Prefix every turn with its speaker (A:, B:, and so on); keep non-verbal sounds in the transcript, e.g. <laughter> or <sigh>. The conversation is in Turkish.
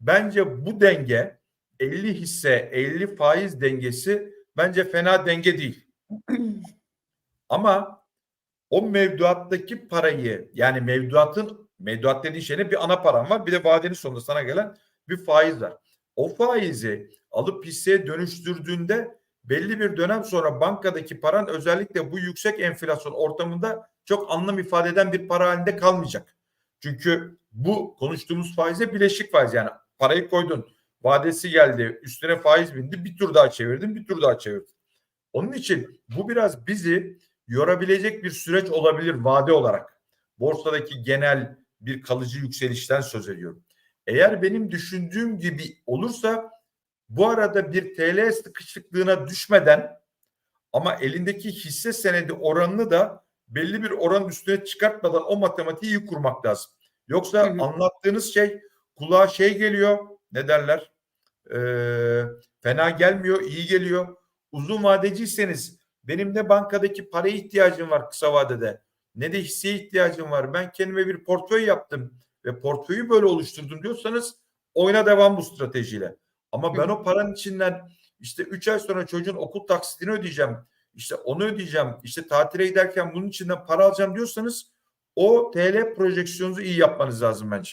A: bence bu denge 50 hisse 50 faiz dengesi bence fena denge değil. <clears throat> Ama o mevduattaki parayı yani mevduatın mevduat dediğin şeyin bir ana paran var bir de vadenin sonunda sana gelen bir faiz var. O faizi alıp hisseye dönüştürdüğünde belli bir dönem sonra bankadaki paran özellikle bu yüksek enflasyon ortamında çok anlam ifade eden bir para halinde kalmayacak. Çünkü bu konuştuğumuz faize bileşik faiz yani parayı koydun vadesi geldi üstüne faiz bindi bir tur daha çevirdin bir tur daha çevirdin. Onun için bu biraz bizi yorabilecek bir süreç olabilir vade olarak. Borsadaki genel bir kalıcı yükselişten söz ediyorum. Eğer benim düşündüğüm gibi olursa bu arada bir TL sıkışıklığına düşmeden ama elindeki hisse senedi oranını da belli bir oranın üstüne çıkartmadan o matematiği iyi kurmak lazım. Yoksa
B: Hı hı.
A: anlattığınız şey kulağa şey geliyor ne derler Ee, fena gelmiyor iyi geliyor. Uzun vadeciyseniz benim ne bankadaki paraya ihtiyacım var kısa vadede ne de hisseye ihtiyacım var. Ben kendime bir portföy yaptım ve portföyü böyle oluşturdum diyorsanız oyuna devam bu stratejiyle. Ama ben o paranın içinden işte 3 ay sonra çocuğun okul taksitini ödeyeceğim. İşte onu ödeyeceğim. İşte tatile giderken bunun içinden para alacağım diyorsanız o TL projeksiyonunuzu iyi yapmanız lazım bence.